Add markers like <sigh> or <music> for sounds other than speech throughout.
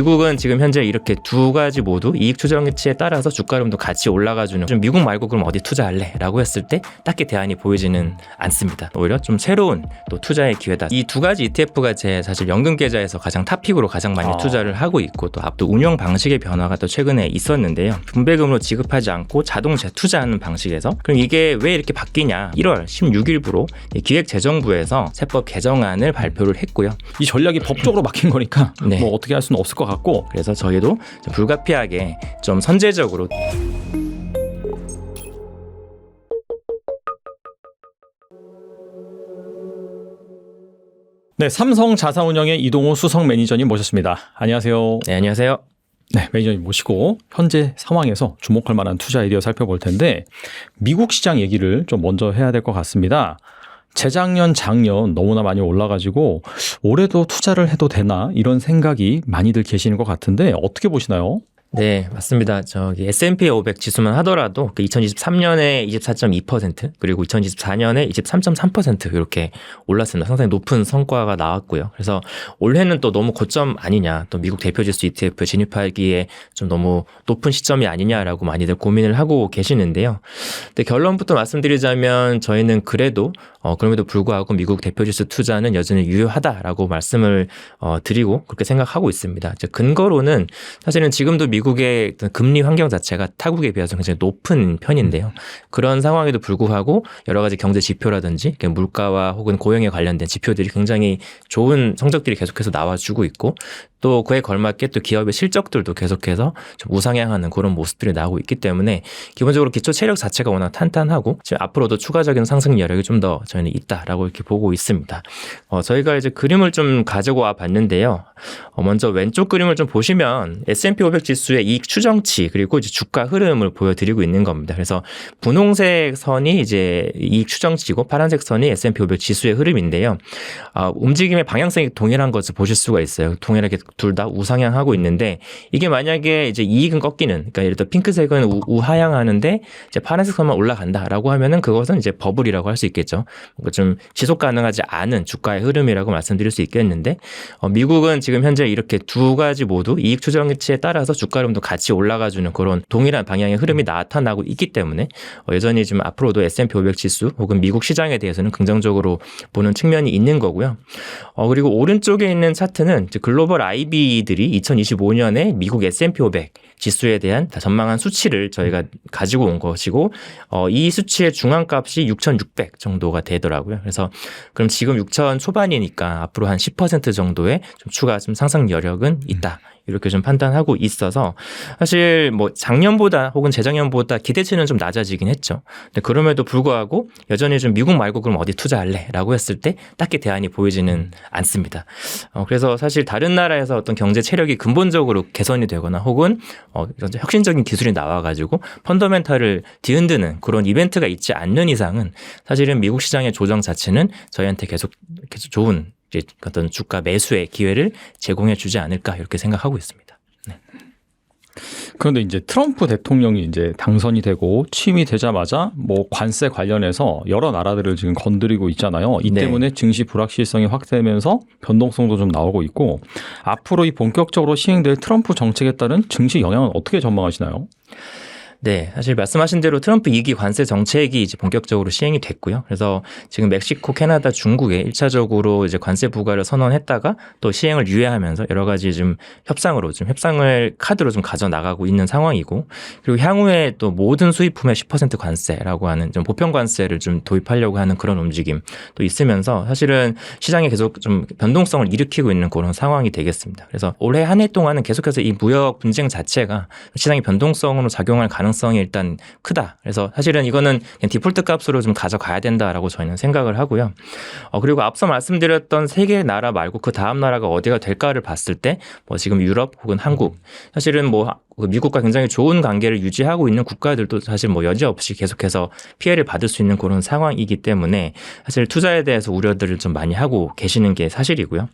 미국은 지금 현재 이렇게 두 가지 모두 이익 추정치에 따라서 주가 흐름도 같이 올라가주는 좀 미국 말고 그럼 어디 투자할래?라고 했을 때 딱히 대안이 보이지는 않습니다. 오히려 좀 새로운 또 투자의 기회다. 이 두 가지 ETF가 제 사실 연금 계좌에서 가장 탑픽으로 가장 많이 아. 투자를 하고 있고 또 앞도 운영 방식의 변화가 또 최근에 있었는데요. 분배금으로 지급하지 않고 자동 재투자하는 방식에서 그럼 이게 왜 이렇게 바뀌냐? 1월 16일부로 기획재정부에서 세법 개정안을 발표를 했고요. 이 전략이 법적으로 막힌 거니까 네. 뭐 어떻게 할 수는 없을 것 같고 그래서 저희도 좀 불가피하게 좀 선제적으로 네 삼성 자산운영의 이동호 수석 매니저님 모셨습니다. 안녕하세요. 네 안녕하세요. 네 매니저님 모시고 현재 상황에서 주목할 만한 투자 아이디어 살펴볼 텐데 미국 시장 얘기를 좀 먼저 해야 될 것 같습니다. 재작년, 작년 너무나 많이 올라가지고 올해도 투자를 해도 되나 이런 생각이 많이들 계시는 것 같은데 어떻게 보시나요? 네, 맞습니다. 저기 S&P 500 지수만 하더라도 그 2023년에 24.2% 그리고 2024년에 23.3% 이렇게 올랐습니다. 상당히 높은 성과가 나왔고요. 그래서 올해는 또 너무 고점 아니냐, 또 미국 대표 지수 ETF 진입하기에 좀 너무 높은 시점이 아니냐라고 많이들 고민을 하고 계시는데요. 근데 결론부터 말씀드리자면 저희는 그래도 어, 그럼에도 불구하고 미국 대표 지수 투자는 여전히 유효하다라고 말씀을 어, 드리고 그렇게 생각하고 있습니다. 근거로는 사실은 지금도 미국 의 어떤 금리 환경 자체가 타국에 비해서 굉장히 높은 편인데요. 그런 상황에도 불구하고 여러 가지 경제 지표라든지 물가와 혹은 고용에 관련된 지표들이 굉장히 좋은 성적들이 계속해서 나와주고 있고 또 그에 걸맞게 또 기업의 실적들도 계속해서 좀 우상향하는 그런 모습들이 나오고 있기 때문에 기본적으로 기초 체력 자체가 워낙 탄탄하고 지금 앞으로도 추가적인 상승 여력이 좀 더 저희는 있다라고 이렇게 보고 있습니다. 어, 저희가 이제 그림을 좀 가지고 와 봤는데요. 어, 먼저 왼쪽 그림을 좀 보시면 S&P 500 지수 의 이익 추정치 그리고 이제 주가 흐름을 보여드리고 있는 겁니다. 그래서 분홍색 선이 이제 이익 추정치고 파란색 선이 S&P 500 지수의 흐름인데요. 아, 움직임의 방향성이 동일한 것을 보실 수가 있어요. 동일하게 둘 다 우상향하고 있는데 이게 만약에 이제 이익은 꺾이는 그러니까 예를 들어 핑크색은 우, 우하향하는데 이제 파란색 선만 올라간다라고 하면은 그것은 이제 버블이라고 할 수 있겠죠. 뭔가 좀 지속 가능하지 않은 주가의 흐름이라고 말씀드릴 수 있겠는데 어, 미국은 지금 현재 이렇게 두 가지 모두 이익 추정치에 따라서 주가 흐름도 같이 올라가주는 그런 동일한 방향의 흐름이 나타나고 있기 때문에 어, 여전히 지금 앞으로도 S&P 500 지수 혹은 미국 시장에 대해서는 긍정적으로 보는 측면이 있는 거고요. 어, 그리고 오른쪽에 있는 차트는 이제 글로벌 IB들이 2025년에 미국 S&P 500 지수에 대한 다 전망한 수치를 저희가 가지고 온 것이고 어, 이 수치의 중앙값이 6,600 정도가 되더라고요. 그래서 그럼 지금 6,000 초반이니까 앞으로 한 10% 정도의 좀 추가 좀 상승 여력은 있다. 이렇게 좀 판단하고 있어서 사실 뭐 작년보다 혹은 재작년보다 기대치는 좀 낮아지긴 했죠. 근데 그럼에도 불구하고 여전히 좀 미국 말고 그럼 어디 투자할래?라고 했을 때 딱히 대안이 보이지는 않습니다. 어, 그래서 사실 다른 나라에서 어떤 경제 체력이 근본적으로 개선이 되거나 혹은 어, 혁신적인 기술이 나와가지고 펀더멘탈을 뒤흔드는 그런 이벤트가 있지 않는 이상은 사실은 미국 시장의 조정 자체는 저희한테 계속 계속 좋은 이제 어떤 주가 매수의 기회를 제공해 주지 않을까 이렇게 생각하고 있습니다. 그런데 이제 트럼프 대통령이 이제 당선이 되고 취임이 되자마자 뭐 관세 관련해서 여러 나라들을 지금 건드리고 있잖아요. 이 네. 때문에 증시 불확실성이 확대되면서 변동성도 좀 나오고 있고 앞으로 이 본격적으로 시행될 트럼프 정책에 따른 증시 영향은 어떻게 전망하시나요? 네, 사실 말씀하신 대로 트럼프 2기 관세 정책이 이제 본격적으로 시행이 됐고요. 그래서 지금 멕시코, 캐나다, 중국에 1차적으로 이제 관세 부과를 선언했다가 또 시행을 유예하면서 여러 가지 좀 협상으로 좀 협상을 카드로 좀 가져 나가고 있는 상황이고 그리고 향후에 또 모든 수입품에 10% 관세라고 하는 좀 보편 관세를 좀 도입하려고 하는 그런 움직임 또 있으면서 사실은 시장에 계속 좀 변동성을 일으키고 있는 그런 상황이 되겠습니다. 그래서 올해 한 해 동안은 계속해서 이 무역 분쟁 자체가 시장의 변동성으로 작용할 가능성이 일단 크다. 그래서 사실은 이거는 그냥 디폴트 값으로 좀 가져가야 된다라고 저희는 생각을 하고요. 어, 그리고 앞서 말씀드렸던 세개 나라 말고 그 다음 나라가 어디가 될까를 봤을 때 뭐 지금 유럽 혹은 한국 사실은 뭐그 미국과 굉장히 좋은 관계를 유지하고 있는 국가들도 사실 뭐 여지없이 계속해서 피해를 받을 수 있는 그런 상황이기 때문에 사실 투자에 대해서 우려들을 좀 많이 하고 계시는 게 사실이고요.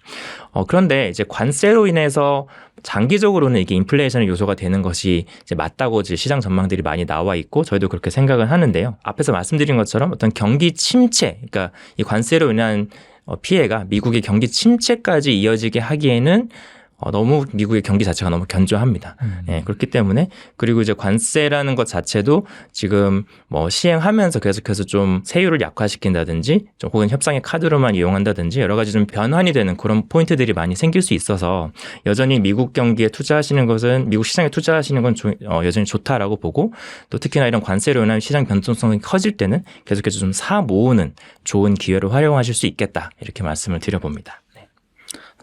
어, 그런데 이제 관세로 인해서 장기적으로는 이게 인플레이션의 요소가 되는 것이 이제 맞다고 이제 시장 전망들이 많이 나와 있고 저희도 그렇게 생각을 하는데요. 앞에서 말씀드린 것처럼 어떤 경기 침체, 그러니까 이 관세로 인한 어, 피해가 미국의 경기 침체까지 이어지게 하기에는 어, 너무 미국의 경기 자체가 너무 견조합니다. 음. 예, 그렇기 때문에 그리고 이제 관세라는 것 자체도 지금 뭐 시행하면서 계속해서 좀 세율을 약화시킨다든지 좀 혹은 협상의 카드로만 이용한다든지 여러 가지 좀 변환이 되는 그런 포인트들이 많이 생길 수 있어서 여전히 미국 경기에 투자하시는 것은 미국 시장에 투자하시는 건 조- 어, 여전히 좋다라고 보고 또 특히나 이런 관세로 인한 시장 변동성이 커질 때는 계속해서 좀 사 모으는 좋은 기회로 활용하실 수 있겠다 이렇게 말씀을 드려봅니다.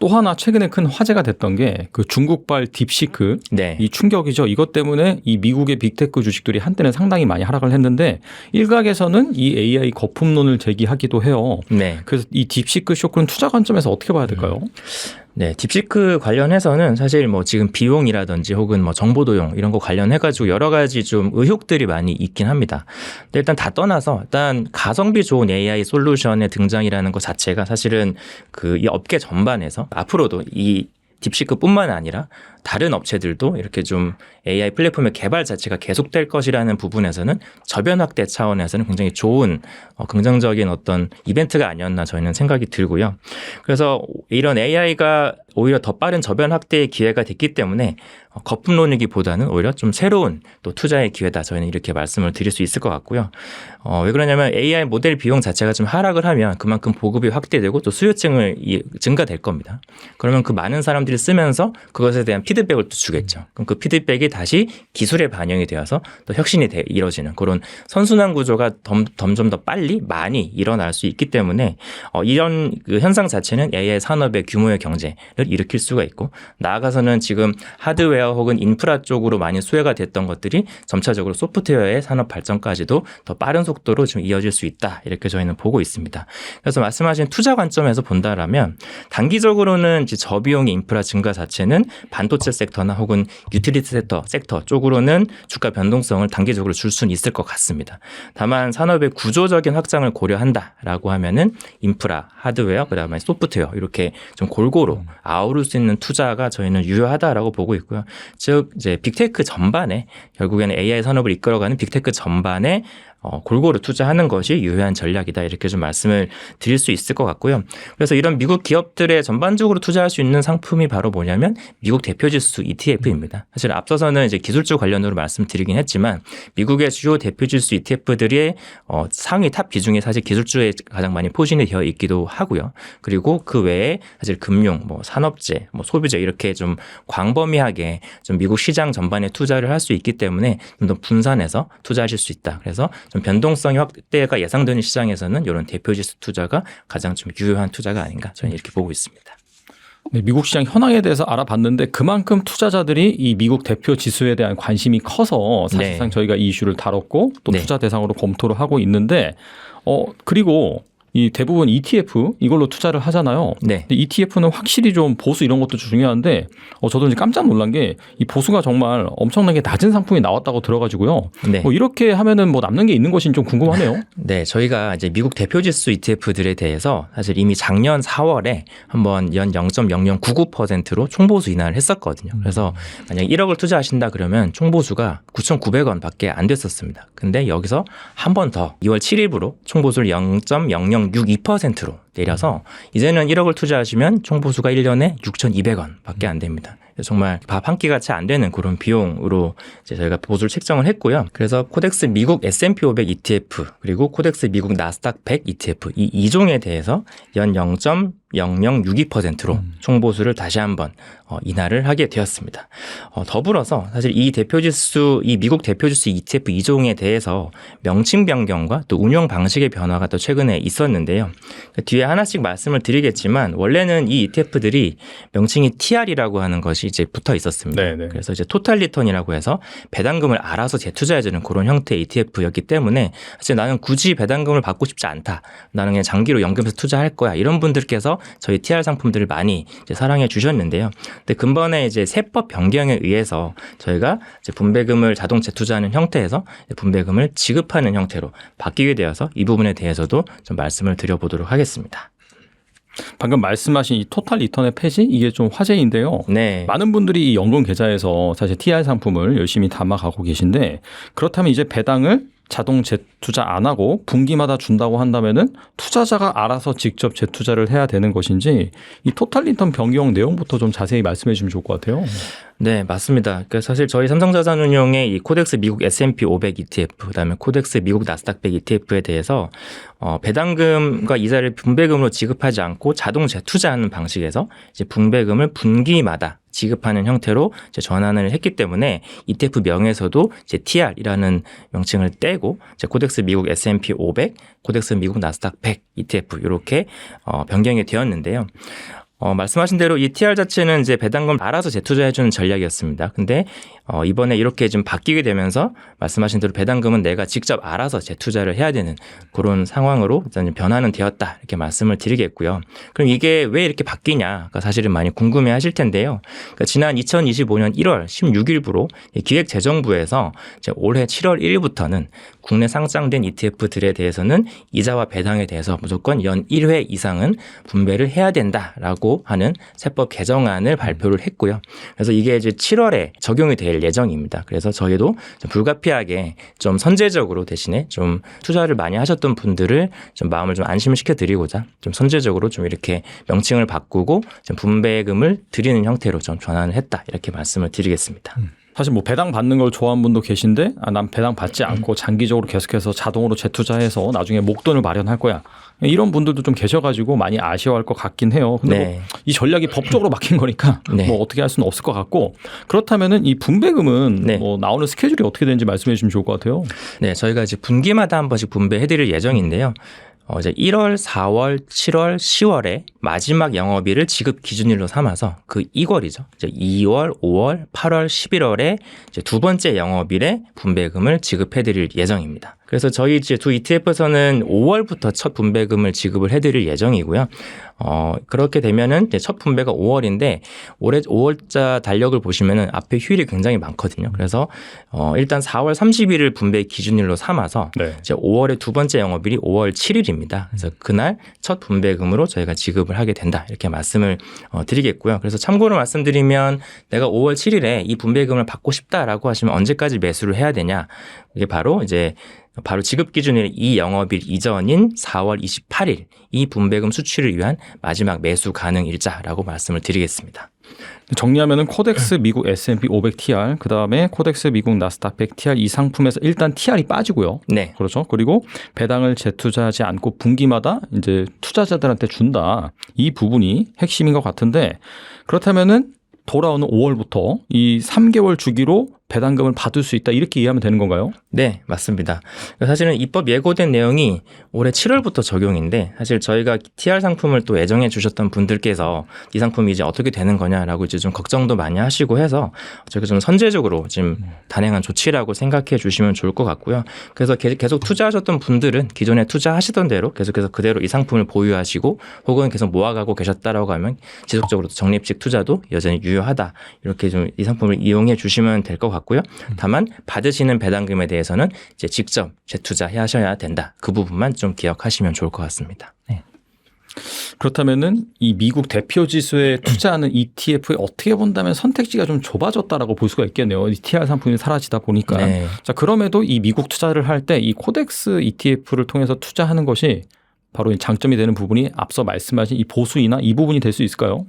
네. 또 하나 최근에 큰 화제가 됐던 게 그 중국발 딥시크 네. 이 충격이죠. 이것 때문에 이 미국의 빅테크 주식들이 한때는 상당히 많이 하락을 했는데 일각에서는 이 AI 거품론을 제기하기도 해요. 네. 그래서 이 딥시크 쇼크는 투자 관점에서 어떻게 봐야 될까요? 네, 딥시크 관련해서는 사실 뭐 지금 비용이라든지 혹은 뭐 정보 도용 이런 거 관련해가지고 여러 가지 좀 의혹들이 많이 있긴 합니다. 근데 일단 다 떠나서 일단 가성비 좋은 AI 솔루션의 등장이라는 것 자체가 사실은 그 이 업계 전반에서 앞으로도 이 딥시크뿐만 아니라 다른 업체들도 이렇게 좀 AI 플랫폼의 개발 자체가 계속될 것이라는 부분에서는 저변 확대 차원에서는 굉장히 좋은 어, 긍정적인 어떤 이벤트가 아니었나 저희는 생각이 들고요. 그래서 이런 AI가 오히려 더 빠른 저변 확대의 기회가 됐기 때문에 어, 거품론이기보다는 오히려 좀 새로운 또 투자의 기회다. 저희는 이렇게 말씀을 드릴 수 있을 것 같고요. 어, 왜 그러냐면 AI 모델 비용 자체가 좀 하락을 하면 그만큼 보급이 확대되고 또 수요층을 이- 증가될 겁니다. 그러면 그 많은 사람들이 쓰면서 그것에 대한 피 드백을 또 주겠죠. 그럼 그 피드백이 다시 기술에 반영이 되어서 또 혁신이 돼- 이뤄지는 그런 선순환 구조가 점, 점점 더 빨리 많이 일어날 수 있기 때문에 어, 이런 그 현상 자체는 AI 산업의 규모의 경제를 일으킬 수가 있고 나아가서는 지금 하드웨어 혹은 인프라 쪽으로 많이 수혜가 됐던 것들이 점차적으로 소프트웨어의 산업 발전까지도 더 빠른 속도로 지금 이어질 수 있다 이렇게 저희는 보고 있습니다. 그래서 말씀하신 투자 관점에서 본다라면 단기적으로는 이제 저비용의 인프라 증가 자체는 반도체 섹터나 혹은 유틸리티 섹터, 섹터 쪽으로는 주가 변동성을 단기적으로 줄 수는 있을 것 같습니다. 다만 산업의 구조적인 확장을 고려한다라고 하면은 인프라, 하드웨어, 그다음에 소프트웨어 이렇게 좀 골고루 아우를 수 있는 투자가 저희는 유효하다라고 보고 있고요. 즉 이제 빅테크 전반에 결국에는 AI 산업을 이끌어가는 빅테크 전반에 어, 골고루 투자하는 것이 유효한 전략이다 이렇게 좀 말씀을 드릴 수 있을 것 같고요. 그래서 이런 미국 기업들의 전반적으로 투자할 수 있는 상품이 바로 뭐냐면 미국 대표지수 ETF입니다. 사실 앞서서는 이제 기술주 관련으로 말씀드리긴 했지만 미국의 주요 대표지수 ETF들의 어, 상위 탑 비중이 사실 기술주에 가장 많이 포진이 되어 있기도 하고요. 그리고 그 외에 사실 금융, 뭐 산업재, 뭐 소비재 이렇게 좀 광범위하게 좀 미국 시장 전반에 투자를 할 수 있기 때문에 좀 더 분산해서 투자하실 수 있다. 그래서 좀 변동성의 확대가 예상되는 시장에서는 이런 대표지수 투자가 가장 좀 유효한 투자가 아닌가 저는 이렇게 보고 있습니다. 네, 미국 시장 현황에 대해서 알아봤는데 그만큼 투자자들이 이 미국 대표 지수에 대한 관심이 커서 사실상 네. 저희가 이 이슈를 다뤘고 또 네. 투자 대상으로 검토를 하고 있는데 어 그리고 이 대부분 ETF 이걸로 투자를 하잖아요. 네. 근데 ETF는 확실히 좀 보수 이런 것도 중요한데 어 저도 이제 깜짝 놀란 게 이 보수가 정말 엄청나게 낮은 상품이 나왔다고 들어가지고 네. 뭐 이렇게 하면은 뭐 남는 게 있는 것인 좀 궁금하네요. <laughs> 네, 저희가 이제 미국 대표 지수 ETF들에 대해서 사실 이미 작년 4월에 한번 연 0.0099%로 총보수 인하를 했었거든요. 그래서 만약 1억을 투자하신다 그러면 총보수가 9,900원밖에 안 됐었습니다. 근데 여기서 한 번 더 2월 7일부로 총보수를 0.0062%로 내려서 이제는 1억을 투자하시면 총보수가 1년에 6,200원 밖에 안 됩니다. 정말 밥 한 끼가 채 안 되는 그런 비용으로 이제 저희가 보수를 책정을 했고요. 그래서 코덱스 미국 S&P 500 ETF 그리고 코덱스 미국 나스닥 100 ETF 이 2종에 대해서 연 0.0062%로 총보수를 다시 한번 어, 인하를 하게 되었습니다. 어, 더불어서 사실 이 대표지수 이 미국 대표지수 ETF 2종에 대해서 명칭 변경과 또 운영 방식의 변화가 또 최근에 있었는데요. 그 뒤에 하나씩 말씀을 드리겠지만 원래는 이 ETF들이 명칭이 TR이라고 하는 것이 이제 붙어 있었습니다. 네네. 그래서 이제 토탈 리턴이라고 해서 배당금을 알아서 재투자해주는 그런 형태의 ETF였기 때문에 사실 나는 굳이 배당금을 받고 싶지 않다. 나는 그냥 장기로 연금해서 투자할 거야. 이런 분들께서 저희 TR 상품들을 많이 사랑해 주셨는데요. 근데 근본에 이제 세법 변경에 의해서 저희가 분배금을 자동 재투자하는 형태에서 분배금을 지급하는 형태로 바뀌게 되어서 이 부분에 대해서도 좀 말씀을 드려보도록 하겠습니다. 방금 말씀하신 이 토탈 리턴의 폐지 이게 좀 화제인데요. 네. 많은 분들이 이 연금 계좌에서 사실 TR 상품을 열심히 담아가고 계신데 그렇다면 이제 배당을 자동 재투자 안 하고 분기마다 준다고 한다면은 투자자가 알아서 직접 재투자를 해야 되는 것인지 이 토탈 리턴 변경 내용부터 좀 자세히 말씀해 주시면 좋을 것 같아요. 네, 맞습니다. 그러니까 사실 저희 삼성자산운용의 이 코덱스 미국 S&P 500 ETF, 그다음에 코덱스 미국 나스닥 100 ETF에 대해서 어, 배당금과 이자를 분배금으로 지급하지 않고 자동 재투자하는 방식에서 이제 분배금을 분기마다 지급하는 형태로 이제 전환을 했기 때문에 ETF 명에서도 이제 TR이라는 명칭을 떼고 이제 코덱스 미국 S&P 500, 코덱스 미국 나스닥 100 ETF 이렇게 어, 변경이 되었는데요. 어, 말씀하신 대로 이 TR 자체는 이제 배당금 알아서 재투자해주는 전략이었습니다. 근데 어, 이번에 이렇게 좀 바뀌게 되면서 말씀하신 대로 배당금은 내가 직접 알아서 재투자를 해야 되는 그런 상황으로 일단 변화는 되었다 이렇게 말씀을 드리겠고요. 그럼 이게 왜 이렇게 바뀌냐가 사실은 많이 궁금해하실 텐데요. 그러니까 지난 2025년 1월 16일부로 기획재정부에서 올해 7월 1일부터는 국내 상장된 ETF들에 대해서는 이자와 배당에 대해서 무조건 연 1회 이상은 분배를 해야 된다라고 하는 세법 개정안을 발표를 했고요. 그래서 이게 이제 7월에 적용이 될 예정입니다. 그래서 저희도 좀 불가피하게 좀 선제적으로 대신에 좀 투자를 많이 하셨던 분들을 좀 마음을 좀 안심시켜 드리고자 좀 선제적으로 좀 이렇게 명칭을 바꾸고 좀 분배금을 드리는 형태로 좀 전환을 했다 이렇게 말씀을 드리겠습니다. 사실 뭐 배당 받는 걸 좋아하는 분도 계신데 아, 난 배당 받지 않고 장기적으로 계속해서 자동으로 재투자해서 나중에 목돈을 마련할 거야. 이런 분들도 좀 계셔가지고 많이 아쉬워할 것 같긴 해요. 근데 네. 뭐이 전략이 법적으로 막힌 거니까 네. 뭐 어떻게 할 수는 없을 것 같고 그렇다면은 이 분배금은 네. 뭐 나오는 스케줄이 어떻게 되는지 말씀해 주시면 좋을 것 같아요. 네, 저희가 이제 분기마다 한 번씩 분배해드릴 예정인데요. 어, 이제 1월, 4월, 7월, 10월에 마지막 영업일을 지급 기준일로 삼아서 그 2월이죠. 이제 2월, 5월, 8월, 11월에 이제 두 번째 영업일에 분배금을 지급해 드릴 예정입니다. 그래서 저희 이제 두 ETF에서는 5월부터 첫 분배금을 지급을 해드릴 예정이고요. 어, 그렇게 되면은 이제 첫 분배가 5월인데 올해 5월자 달력을 보시면은 앞에 휴일이 굉장히 많거든요. 그래서 어, 일단 4월 30일을 분배 기준일로 삼아서 네. 이제 5월의 두 번째 영업일이 5월 7일입니다. 그래서 그날 첫 분배금으로 저희가 지급을 하게 된다. 이렇게 말씀을 어, 드리겠고요. 그래서 참고로 말씀드리면 내가 5월 7일에 이 분배금을 받고 싶다라고 하시면 언제까지 매수를 해야 되냐? 이게 바로 이제 바로 지급 기준일 이 영업일 이전인 4월 28일 이 분배금 수취를 위한 마지막 매수 가능 일자라고 말씀을 드리겠습니다. 정리하면은 코덱스 미국 S&P 500 TR 그다음에 코덱스 미국 나스닥 100 TR 이 상품에서 일단 TR이 빠지고요. 네. 그렇죠. 그리고 배당을 재투자하지 않고 분기마다 이제 투자자들한테 준다. 이 부분이 핵심인 것 같은데 그렇다면은 돌아오는 5월부터 이 3개월 주기로 배당금을 받을 수 있다. 이렇게 이해하면 되는 건가요? 네, 맞습니다. 사실은 입법 예고된 내용이 올해 7월부터 적용인데 사실 저희가 TR 상품을 또 애정해 주셨던 분들께서 이 상품이 이제 어떻게 되는 거냐라고 이제 좀 걱정도 많이 하시고 해서 저희가 좀 선제적으로 지금 단행한 조치라고 생각해 주시면 좋을 것 같고요. 그래서 계- 계속 투자하셨던 분들은 기존에 투자하시던 대로 계속해서 그대로 이 상품을 보유하시고 혹은 계속 모아가고 계셨다라고 하면 지속적으로 적립식 투자도 여전히 유효하다. 이렇게 좀 이 상품을 이용해 주시면 될 것 같 고요. 다만 받으시는 배당금에 대해서는 이제 직접 재투자하셔야 된다. 그 부분만 좀 기억하시면 좋을 것 같습니다. 네. 그렇다면은 이 미국 대표 지수에 <clears throat> 투자하는 ETF에 어떻게 본다면 선택지가 좀 좁아졌다라고 볼 수가 있겠네요. 이 TR 상품이 사라지다 보니까. 네. 자, 그럼에도 이 미국 투자를 할 때 이 코덱스 ETF를 통해서 투자하는 것이 바로 이 장점이 되는 부분이 앞서 말씀하신 이 보수이나 이 부분이 될 수 있을까요?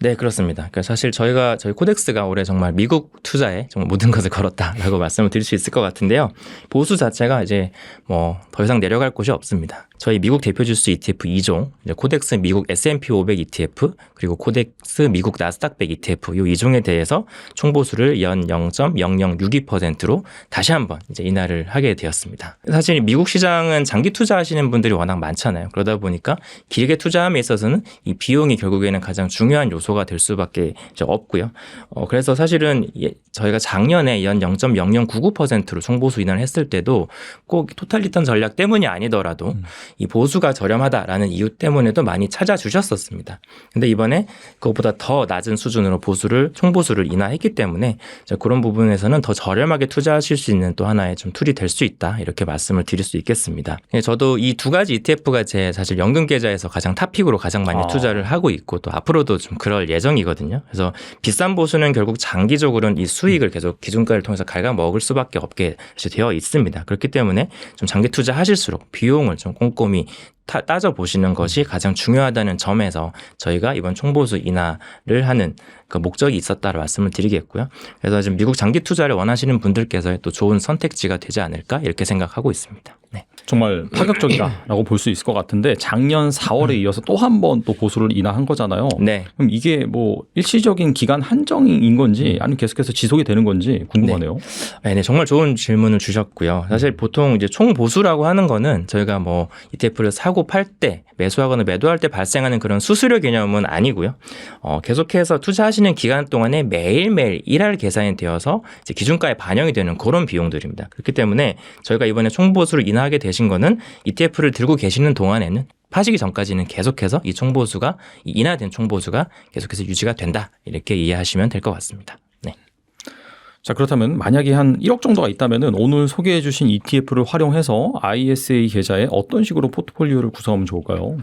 네, 그렇습니다. 그러니까 사실 저희가 저희 코덱스가 올해 정말 미국 투자에 정말 모든 것을 걸었다라고 <laughs> 말씀을 드릴 수 있을 것 같은데요. 보수 자체가 이제 뭐 더 이상 내려갈 곳이 없습니다. 저희 미국 대표 지수 ETF 2종, 이제 코덱스 미국 S&P 500 ETF, 그리고 코덱스 미국 나스닥 100 ETF 이 2종에 대해서 총보수를 연 0.0062%로 다시 한번 이제 인하를 하게 되었습니다. 사실 미국 시장은 장기 투자하시는 분들이 워낙 많잖아요. 그러다 보니까 길게 투자함에 있어서는 이 비용이 결국에는 가장 중요한 요소가 될 수밖에 없고요. 어, 그래서 사실은 예, 저희가 작년에 연 0.0099%로 총보수 인하를 했을 때도 꼭 토탈 리턴 전략 때문이 아니더라도 이 보수가 저렴하다라는 이유 때문에도 많이 찾아주셨었습니다. 근데 이번에 그것보다 더 낮은 수준으로 보수를 총보수를 인하했기 때문에 그런 부분에서는 더 저렴하게 투자하실 수 있는 또 하나의 좀 툴이 될 수 있다 이렇게 말씀을 드릴 수 있겠습니다. 예, 저도 이 두 가지 ETF가 제 요새 사실 연금 계좌에서 가장 탑픽으로 가장 많이 아. 투자를 하고 있고 또 앞으로도 좀 그럴 예정이거든요. 그래서 비싼 보수는 결국 장기적으로는 이 수익을 계속 기준가를 통해서 갉아 먹을 수밖에 없게 되어 있습니다. 그렇기 때문에 좀 장기 투자하실수록 비용을 좀 꼼꼼히 타- 따져 보시는 것이 가장 중요하다는 점에서 저희가 이번 총보수 인하를 하는 그 목적이 있었다를 말씀을 드리겠고요. 그래서 지금 미국 장기 투자를 원하시는 분들께서 또 좋은 선택지가 되지 않을까 이렇게 생각하고 있습니다. 네. 정말 파격적이다라고 볼 수 있을 것 같은데 작년 4월에 이어서 또 한 번 또 보수를 인하한 거잖아요. 네. 그럼 이게 뭐 일시적인 기간 한정인 건지 아니면 계속해서 지속이 되는 건지 궁금하네요. 네, 네, 정말 좋은 질문을 주셨고요. 사실 보통 이제 총 보수라고 하는 거는 저희가 뭐 ETF를 사고 팔 때 매수하거나 매도할 때 발생하는 그런 수수료 개념은 아니고요. 어, 계속해서 투자하시는 기간 동안에 매일매일 일할 계산이 되어서 이제 기준가에 반영이 되는 그런 비용들입니다. 그렇기 때문에 저희가 이번에 총 보수를 인하 하게 되신 거는 ETF를 들고 계시는 동안에는 파시기 전까지는 계속해서 이 총보수가 이 인하된 총보수가 계속해서 유지가 된다 이렇게 이해하시면 될 것 같습니다. 네. 자 그렇다면 만약에 한 1억 정도가 있다면은 오늘 소개해 주신 ETF를 활용해서 ISA 계좌에 어떤 식으로 포트폴리오를 구성하면 좋을까요?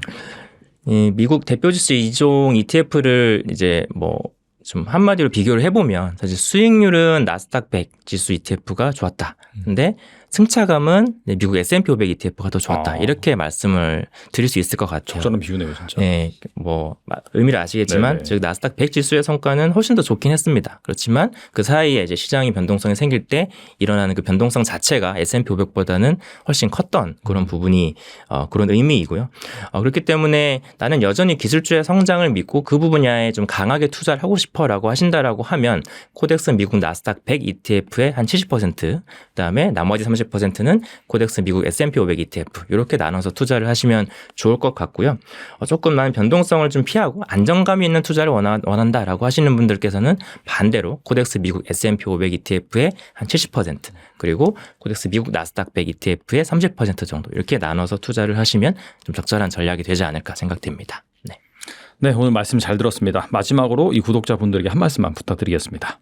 이 미국 대표지수 2종 ETF를 이제 뭐좀 한마디로 비교를 해보면 사실 수익률은 나스닥 100 지수 ETF가 좋았다. 근데 승차감은 미국 S&P 500 ETF가 더 좋았다. 아. 이렇게 말씀을 드릴 수 있을 것 같아요. 적절한 비유네요, 진짜. 네, 뭐 마- 의미를 아시겠지만 네네. 즉 나스닥 100 지수의 성과는 훨씬 더 좋긴 했습니다. 그렇지만 그 사이에 이제 시장의 변동성이 생길 때 일어나는 그 변동성 자체가 S&P 500보다는 훨씬 컸던 그런 부분이 어, 그런 의미이고요. 어, 그렇기 때문에 나는 여전히 기술주의 성장을 믿고 그 분야에 좀 강하게 투자를 하고 싶어라고 하신다라고 하면 코덱스 미국 나스닥 100 ETF의 한 70% 그다음에 나머지 30%는 코덱스 미국 S&P 500 ETF 이렇게 나눠서 투자를 하시면 좋을 것 같고요. 어, 조금 나는 변동성을 좀 피하고 안정감이 있는 투자를 원하, 원한다라고 하시는 분들께서는 반대로 코덱스 미국 S&P 500 ETF의 한 70% 그리고 코덱스 미국 나스닥 100 ETF의 30% 정도 이렇게 나눠서 투자를 하시면 좀 적절한 전략이 되지 않을까 생각됩니다. 네. 네, 오늘 말씀 잘 들었습니다. 마지막으로 이 구독자분들에게 한 말씀만 부탁드리겠습니다.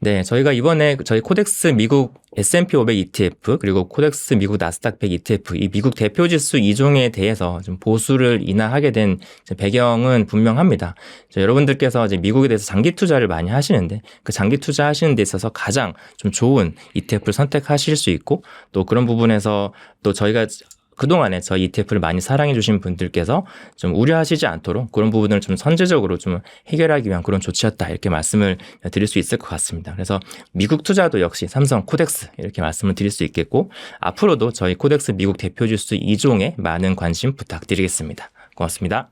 네, 저희가 이번에 저희 코덱스 미국 S&P 500 ETF 그리고 코덱스 미국 나스닥 100 ETF 이 미국 대표 지수 2종에 대해서 좀 보수를 인하하게 된 배경은 분명합니다. 여러분들께서 이제 미국에 대해서 장기 투자를 많이 하시는데 그 장기 투자 하시는 데 있어서 가장 좀 좋은 ETF를 선택하실 수 있고 또 그런 부분에서 또 저희가 그동안에 저희 ETF를 많이 사랑해 주신 분들께서 좀 우려하시지 않도록 그런 부분을 좀 선제적으로 좀 해결하기 위한 그런 조치였다 이렇게 말씀을 드릴 수 있을 것 같습니다. 그래서 미국 투자도 역시 삼성 코덱스 이렇게 말씀을 드릴 수 있겠고 앞으로도 저희 코덱스 미국 대표 주스 2종에 많은 관심 부탁드리겠습니다. 고맙습니다.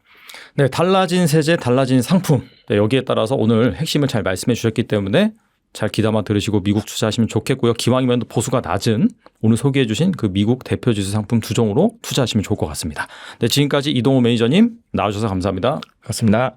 네, 달라진 세제, 달라진 상품. 네, 여기에 따라서 오늘 핵심을 잘 말씀해 주셨기 때문에 잘 귀담아 들으시고 미국 투자하시면 좋겠고요. 기왕이면 보수가 낮은 오늘 소개해 주신 그 미국 대표 지수 상품 두 종으로 투자하시면 좋을 것 같습니다. 네, 지금까지 이동호 매니저님 나와주셔서 감사합니다. 고맙습니다.